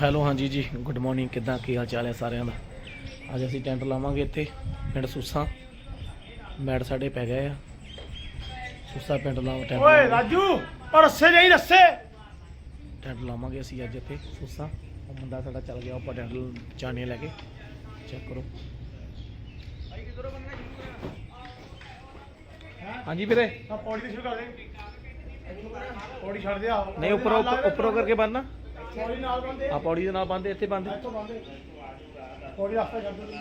Hello ਹਾਂਜੀ ਜੀ। Good morning ਕਿੱਦਾਂ ਕੀ ਹਾਲ ਚਾਲ ਹੈ ਸਾਰਿਆਂ ਦਾ? ਅੱਜ ਅਸੀਂ ਟੈਂਟ ਲਾਵਾਂਗੇ ਇੱਥੇ ਪਿੰਡ ਸੁੱਸਾ। ਮੈਟ ਸਾਡੇ ਪੈ ਗਏ ਆ। ਸੁੱਸਾ ਪਿੰਡ ਲਾਵਾਂ ਟੈਂਟ ਓਏ। ਰਾਜੂ ਔਰ ਰੱਸੇ ਜਾਈ ਰੱਸੇ। ਟੈਂਟ ਲਾਵਾਂਗੇ ਅਸੀਂ ਅੱਜ ਇੱਥੇ ਸੁੱਸਾ। ਉਹ ਮੁੰਡਾ ਸਾਡਾ ਚੱਲ ਗਿਆ ਉੱਪਰ ਟੈਂਟ ਚਾਣੀਆਂ ਲੈ ਕੇ। ਚੈੱਕ ਕਰੋ। ਹਾਂਜੀ ਵੀਰੇ। ਪੌੜੀ ਤੇ ਸ਼ੁਰੂ ਕਰ ਦੇ। ਪੌੜੀ ਛੱਡ ਦੇ ਆ। ਨਹੀਂ ਉੱਪਰੋਂ ਉੱਪਰੋਂ ਕਰਕੇ ਬੰਨਣਾ ਪੌੜੀ ਨਾਲ ਬੰਦੇ ਆ ਪੌੜੀ ਦੇ ਨਾਲ ਬੰਨਦੇ ਇੱਥੇ ਬੰਨਦੇ ਇੱਥੋਂ ਬੰਦੇ ਪੌੜੀ ਰਸਤਾ ਛੱਡ ਦੇ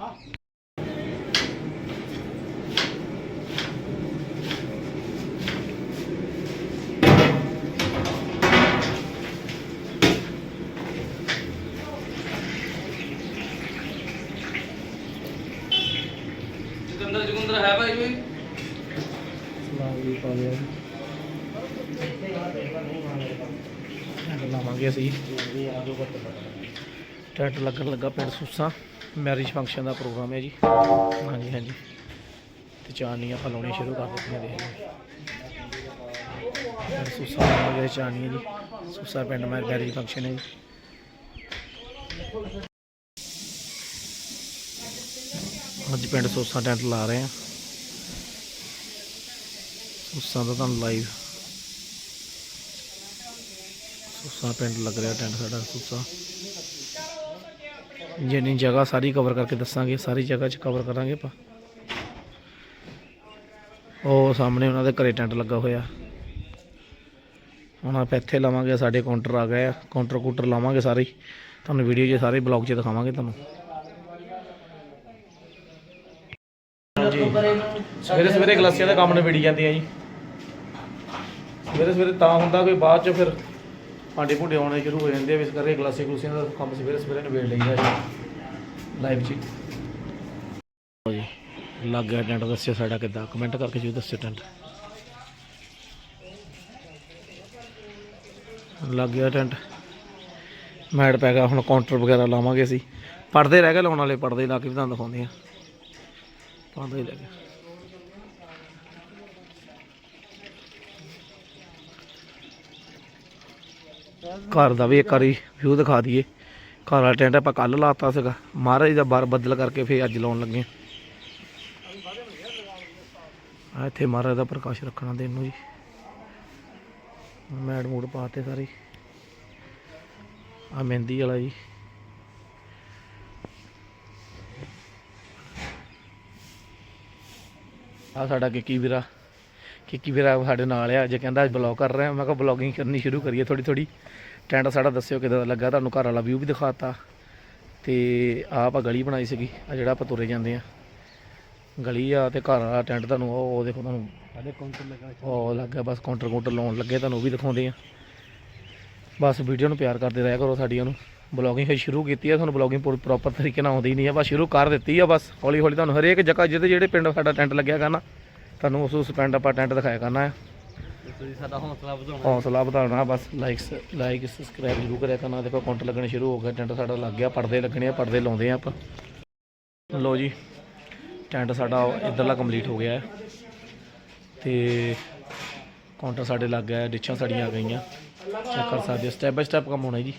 ਹਾਂ। ਜੁਗੰਦਰ ਜੁਗੰਦਰ ਹੈ ਭਾਈ ਕੋਈ? ਸਲਾਮ ਜੀ ਪਾ ਲਿਆ। ਟੈਂਟ ਲਾਵਾਂਗੇ ਅਸੀਂ। ਟੈਂਟ ਲੱਗਣ ਲੱਗਾ ਪਿੰਡ ਸੁੱਸਾ। ਮੈਰਿਜ ਫੰਕਸ਼ਨ ਦਾ ਪ੍ਰੋਗਰਾਮ ਹੈ ਜੀ। ਹਾਂਜੀ ਹਾਂਜੀ। ਤੇ ਚਾਨੀਆਂ ਆਪਾਂ ਲਾਉਣੀਆਂ ਸ਼ੁਰੂ ਕਰ ਦਿੱਤੀਆਂ ਦੇਖ ਲਓ ਸੁੱਸਾ ਲਾਵਾਂਗੇ ਚਾਣੀਆਂ ਜੀ। ਸੁੱਸਾ ਪਿੰਡ ਮੈ ਮੈਰਿਜ ਫੰਕਸ਼ਨ ਹੈ ਜੀ। ਅੱਜ ਪਿੰਡ ਸੋਸਾ ਟੈਂਟ ਲਾ ਰਹੇ ਆ ਸੋਸਾ ਦਾ ਤੁਹਾਨੂੰ ਲਾਈਵ ਸੋਸਾ ਪਿੰਡ ਲੱਗ ਰਿਹਾ, ਟੈਂਟ ਸਾਡਾ ਸੋਸਾ। ਜਿੰਨੀ ਜਗ੍ਹਾ ਸਾਰੀ ਕਵਰ ਕਰਕੇ ਦੱਸਾਂਗੇ, ਸਾਰੀ ਜਗ੍ਹਾ 'ਚ ਕਵਰ ਕਰਾਂਗੇ ਆਪਾਂ। ਉਹ ਸਾਹਮਣੇ ਉਹਨਾਂ ਦੇ ਘਰੇ ਟੈਂਟ ਲੱਗਾ ਹੋਇਆ। ਹੁਣ ਆਪਾਂ ਇੱਥੇ ਲਾਵਾਂਗੇ, ਸਾਡੇ ਕਾਊਂਟਰ ਆ ਗਏ ਆ। ਕਾਊਂਟਰ ਕੂਟਰ ਲਾਵਾਂਗੇ ਸਾਰੇ ਤੁਹਾਨੂੰ ਵੀਡੀਓ 'ਚ ਸਾਰੇ ਬਲੌਗ 'ਚ ਦਿਖਾਵਾਂਗੇ ਤੁਹਾਨੂੰ। ਸਵੇਰੇ ਸਵੇਰੇ ਗਲਾਸੀਆਂ ਦਾ ਕੰਮ ਨਿਬੜੀ ਜਾਂਦੇ ਜੀ। ਸਵੇਰੇ ਸਵੇਰੇ ਤਾਂ ਹੁੰਦਾ, ਕੋਈ ਬਾਅਦ ਚ ਫਿਰ ਭਾਂਡੇ ਭੁੰਡੇ ਆਉਣੇ ਸ਼ੁਰੂ ਹੋ ਜਾਂਦੇ ਆ ਇਸ ਕਰਕੇ ਗਲਾਸੀ ਗਲੂਸੀਆਂ ਦਾ ਕੰਮ ਸਵੇਰੇ ਸਵੇਰੇ ਨਿਬੇੜ ਲਈਦਾ ਜੀ। ਲਾਈਵ 'ਚ ਲਓ ਜੀ, ਲੱਗ ਗਿਆ ਟੈਂਟ ਦੱਸਿਓ ਸਾਡਾ ਕਿੱਦਾਂ। ਕਮੈਂਟ ਕਰਕੇ ਜੀ ਦੱਸਿਓ ਟੈਂਟ। ਲੱਗ ਗਿਆ ਟੈਂਟ। ਮੈਡ ਪੈ ਗਿਆ, ਹੁਣ ਕਾਊਂਟਰ ਵਗੈਰਾ ਲਾਵਾਂਗੇ ਅਸੀਂ। ਪੜਦੇ ਰਹਿ ਗਏ ਲਾਉਣ ਵਾਲੇ ਪੜਦੇ ਲਾ ਕੇ ਵੀ ਤੁਹਾਨੂੰ ਦਿਖਾਉਂਦੇ ਆ ਪਾਉਂਦਾ ਹੀ ਲੱਗ ਘਰ ਦਾ ਵੀ ਇੱਕ ਵਾਰੀ ਵਿਊ ਦਿਖਾ ਦਈਏ। ਘਰ ਵਾਲਾ ਟੈਂਟ ਆਪਾਂ ਕੱਲ ਲਾਤਾ ਸੀਗਾ। ਮਹਾਰਾਜ ਦਾ ਬਾਰ ਬੱਦਲ ਕਰਕੇ ਫੇਰ ਅੱਜ ਲਾਉਣ ਲੱਗੇ ਆ ਇੱਥੇ ਮਹਾਰਾਜ ਦਾ ਪ੍ਰਕਾਸ਼ ਰੱਖਣਾ ਦਿਨ ਨੂੰ ਜੀ। ਮੈਡ ਮੂਡ ਪਾਤੇ ਸਾਰੇ। ਆ ਮਹਿੰਦੀ ਵਾਲਾ ਜੀ। ਆ ਸਾਡਾ ਕਿੱਕੀ ਵੀਰਾ। ਕਿੱਕੀ ਵੀਰਾ ਸਾਡੇ ਨਾਲ ਆ ਅੱਜ ਕਹਿੰਦਾ ਅੱਜ ਬਲੌਗ ਕਰ ਰਿਹਾ ਮੈਂ ਕਿਹਾ ਬਲੌਗਿੰਗ ਕਰਨੀ ਸ਼ੁਰੂ ਕਰੀਏ ਥੋੜੀ ਥੋੜੀ ਟੈਂਟ ਸਾਡਾ ਦੱਸਿਓ ਕਿਦਾਂ ਲੱਗਾ ਤੁਹਾਨੂੰ ਘਰ ਵਾਲਾ ਵਿਊ ਵੀ ਦਿਖਾਤਾ। ਤੇ ਆਪਾਂ ਗਲੀ ਬਣਾਈ ਸੀਗੀ ਆ ਜਿਹੜਾ ਆਪਾਂ ਤੁਰੇ ਜਾਂਦੇ ਆ। ਗਲੀ ਆ ਤੇ ਘਰ ਵਾਲਾ ਟੈਂਟ ਤੁਹਾਨੂੰ ਉਹ ਉਹ ਦੇਖੋ ਤੁਹਾਨੂੰ। ਸਾਡੇ ਕਾਊਂਟਰ ਲੱਗਾ ਉਹ ਲੱਗਾ ਬਸ ਕਾਊਂਟਰ ਕਾਊਂਟਰ ਲਾਉਣ ਲੱਗੇ ਤੁਹਾਨੂੰ ਉਹ ਵੀ ਦਿਖਾਉਂਦੇ ਆ। ਬਸ ਵੀਡੀਓ ਨੂੰ ਪਿਆਰ ਕਰਦੇ ਰਹਿਆ ਕਰੋ ਸਾਡੀਆਂ ਨੂੰ। ਬਲੌਗਿੰਗ ਹੈ ਸ਼ੁਰੂ ਕੀਤੀ ਆ ਤੁਹਾਨੂੰ ਬਲੌਗਿੰਗ ਪ੍ਰੋਪਰ ਤਰੀਕੇ ਨਾਲ ਆਉਂਦੀ ਨਹੀਂ ਆ ਬਸ ਸ਼ੁਰੂ ਕਰ ਦਿੱਤੀ ਆ ਬਸ। ਹੌਲੀ ਹੌਲੀ ਤੁਹਾਨੂੰ ਹਰੇਕ ਜਗ੍ਹਾ ਜਿਹਦੇ ਜਿਹੜੇ ਪਿੰਡ ਸਾਡਾ ਟੈਂਟ ਲੱਗਿਆ ਕਰਨਾ ਤੁਹਾਨੂੰ ਉਸ ਉਸ ਪਿੰਡ ਆਪਾਂ ਟੈਂਟ ਦਿਖਾਇਆ ਕਰਨਾ ਹੈ। ਤੁਸੀਂ ਸਾਡਾ ਹੌਸਲਾ ਵਧਾਉਣਾ ਹੌਸਲਾ ਵਧਾਉਣਾ ਬਸ ਲਾਈਕਸ ਲਾਈਕ ਸਬਸਕ੍ਰਾਈਬ ਜ਼ਰੂਰ ਕਰਿਆ ਕਰਨਾ ਦੇਖੋ ਕਾਊਂਟ ਲੱਗਣੇ ਸ਼ੁਰੂ ਹੋ ਗਏ ਟੈਂਟ ਸਾਡਾ ਲੱਗ ਗਿਆ ਪਰਦੇ ਲੱਗਣੇ ਆ ਪਰਦੇ ਲਾਉਂਦੇ ਆ ਆਪਾਂ। ਲੋ ਜੀ ਟੈਂਟ ਸਾਡਾ ਇੱਧਰਲਾ ਕੰਪਲੀਟ ਹੋ ਗਿਆ ਹੈ। ਤੇ ਕਾਊਂਟਰ ਸਾਡੇ ਲੱਗ ਗਿਆ ਡਿਸ਼ਾਂ ਸਾਡੀਆਂ ਆ ਗਈਆਂ। ਚੈੱਕ ਕਰ ਸਕਦੇ ਸਟੈਪ ਬਾਈ ਸਟੈਪ ਕੰਮ ਹੋਣਾ ਜੀ।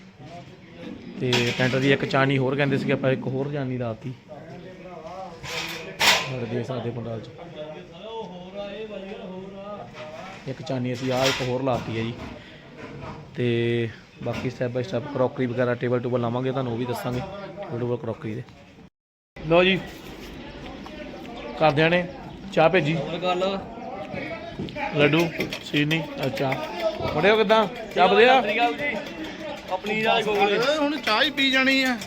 ਤੇ ਟੈਂਟ ਦੀ ਇੱਕ ਚਾਣੀ ਹੋਰ ਕਹਿੰਦੇ ਸੀਗੇ ਆਪਾਂ ਇੱਕ ਹੋਰ ਚਾਣੀ ਲਾਤੀ ਹੋਰ ਦੇ ਸਕਦੇ ਪੰਡਾਲ ਚ। ਇੱਕ ਚਾਨੀ ਅਸੀਂ ਆਹ ਇੱਕ ਹੋਰ ਲਾਤੀ ਹੈ ਜੀ। ਤੇ ਬਾਕੀ ਸਟੈਪ ਬਾਈ ਸਟੈਪ ਕਰੋਕਰੀ ਵਗੈਰਾ ਟੇਬਲ ਟੂਬਲ ਲਾਵਾਂਗੇ ਤੁਹਾਨੂੰ ਉਹ ਵੀ ਦੱਸਾਂਗੇ ਟੇਬਲ ਟੂਬਲ ਕਰੋਕਰੀ ਦੇ। ਲਓ ਜੀ ਕਰਦਿਆਂ ਨੇ ਚਾਹ ਭੇਜੀ। ਹੋਰ ਗੱਲ? ਲੱਡੂ ਸੀਨੀ ਅੱਛਾ ਬੜਿਓ ਕਿਦਾਂ? ਚਾਹ ਵਧੀਆ? ਆਪਣੀ ਨਾਲ ਗੋਗਲ ਹੁਣ ਚਾਹ ਹੀ ਪੀ ਜਾਣੀ ਆ।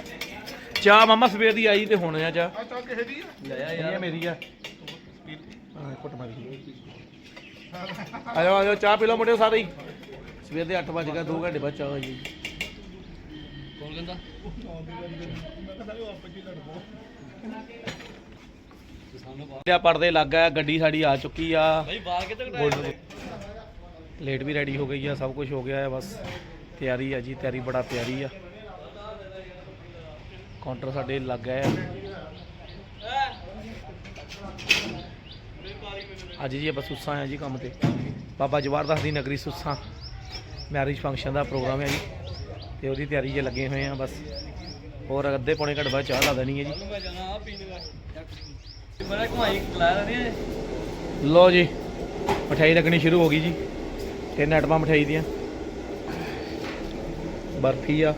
ਚਾਹ ਮਾਮਾ ਸਵੇਰ ਦੀ ਆਈ ਤੇ ਹੁਣ ਆ ਚਾਹ। ਆ ਚਾਹ ਕਿਸੇ ਦੀ ਆ? ਲਿਆ ਇਹ ਮੇਰੀ ਆ। ਹਾਂ ਕੁੱਟ ਮਾਰੀ। ਆਜੋ ਆਜੋ ਚਾਹ ਪੀ ਲਓ ਮੁੰਡਿਓ ਸਾਰੇ ਹੀ। ਸਵੇਰ ਦੇ 8 ਵਜ ਗਏ 2 ਘੰਟੇ ਬਾਅਦ ਚਾਹ ਹੋਈ ਜੀ। ਕੌਣ ਕਹਿੰਦਾ? ਲਿਆ ਪਰਦੇ ਲੱਗ ਗਿਆ ਗੱਡੀ ਸਾਡੀ ਆ ਚੁੱਕੀ ਆ। ਭਾਈ ਬਾਹਰ ਲੇਟ ਵੀ ਰੈਡੀ ਹੋ ਗਈ ਆ ਸਭ ਕੁਝ ਹੋ ਗਿਆ ਹੈ ਬਸ। ਤਿਆਰੀ ਆ ਜੀ ਤਿਆਰੀ ਬੜਾ ਤਿਆਰੀ ਆ। ਕਾਊਂਟਰ ਸਾਡੇ ਲੱਗ ਗਏ ਆ। ਅੱਜ ਜੀ ਆਪਾਂ ਸੁੱਸਾਂ ਆ ਜੀ ਕੰਮ ਤੇ। ਬਾਬਾ ਜਵਾਰਦਾਸ ਦੀ ਨਗਰੀ ਸੁੱਸਾਂ। ਮੈਰਿਜ ਫੰਕਸ਼ਨ ਦਾ ਪ੍ਰੋਗਰਾਮ ਹੈ ਜੀ। ਤੇ ਉਹਦੀ ਤਿਆਰੀ ਜੇ ਲੱਗੇ ਹੋਏ ਆ, ਬਸ। ਹੋਰ ਅੱਧੇ ਪੌਣੇ ਘੰਟੇ ਬਾਅਦ ਚਾਹ ਲਾ ਦੇਣੀ ਹੈ ਜੀ। ਮੈਂ ਜਾਣਾ ਆ ਪੀਣ ਦਾ ਬੜਾ ਘੁਮਾਈ ਲਾਇਆ ਨਹੀਂ ਲੋ ਜੀ ਮਠਾਈ ਲੱਗਣੀ ਸ਼ੁਰੂ ਹੋ ਗਈ ਜੀ। ਤਿੰਨ ਆਈਟਮਾਂ ਮਠਾਈ ਦੀਆਂ। ਬਰਫੀ ਆ।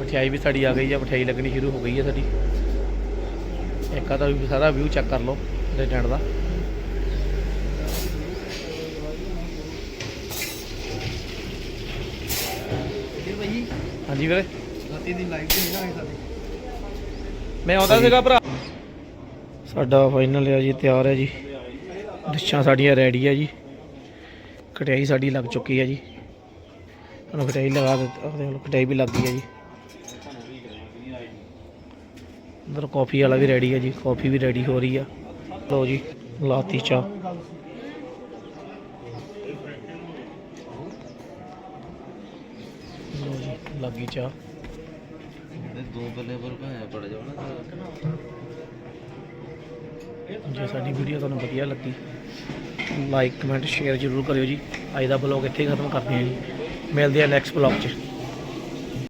ਮਠਿਆਈ ਵੀ ਸਾਡੀ ਆ ਗਈ ਆ ਮਠਿਆਈ ਲੱਗਣੀ ਸ਼ੁਰੂ ਹੋ ਗਈ ਹੈ ਸਾਡੀ। ਇੱਕ ਆ ਤਾਂ ਵੀ ਸਾਰਾ ਵਿਊ ਚੈੱਕ ਕਰ ਲਓ ਟੈਂਟ ਦਾ। ਹਾਂਜੀ ਵੀਰੇ। ਰਾਤੀ ਦੀ ਲਾਈਵ ਤੇ ਨਹੀਂ ਹੋਈ ਸਾਡੀ। ਮੈਂ ਆਉਂਦਾ ਸੀਗਾ ਭਰਾ। ਸਾਡਾ ਫਾਈਨਲ ਆ ਜੀ ਤਿਆਰ ਹੈ ਜੀ। ਡਿਸ਼ਾਂ ਸਾਡੀਆਂ ਰੈਡੀ ਆ ਜੀ। ਕਟਾਈ ਸਾਡੀ ਲੱਗ ਚੁੱਕੀ ਹੈ ਜੀ। ਤੁਹਾਨੂੰ ਕਟਾਈ ਲਗਾ ਦਿੱਤੀ ਉਹਦੇ ਵੱਲ ਕਟਾਈ ਵੀ ਲੱਗ ਗਈ ਹੈ ਜੀ। ਅੰਦਰ ਕਾਫੀ ਵਾਲਾ ਵੀ ਰੈਡੀ ਹੈ ਜੀ ਕਾਫੀ ਵੀ ਰੈਡੀ ਹੋ ਰਹੀ ਆ। ਲਓ ਜੀ ਲਾਤੀ ਚਾਹ। ਲਓ ਜੀ ਲੱਗੀ ਚਾਹ। ਦੋ ਬੱਲੇ ਪਰ ਭਾਇਆ ਪੜ ਜਾਣਾ ਜੇ ਸਾਡੀ ਵੀਡੀਓ ਤੁਹਾਨੂੰ ਵਧੀਆ ਲੱਗੀ ਲਾਈਕ ਕਮੈਂਟ ਸ਼ੇਅਰ ਜ਼ਰੂਰ ਕਰਿਓ ਜੀ। ਅੱਜ ਦਾ ਬਲੌਗ ਇੱਥੇ ਖਤਮ ਕਰਦੇ ਹਾਂ ਜੀ। ਮਿਲਦੇ ਆ ਨੈਕਸਟ ਬਲੌਗ 'ਚ।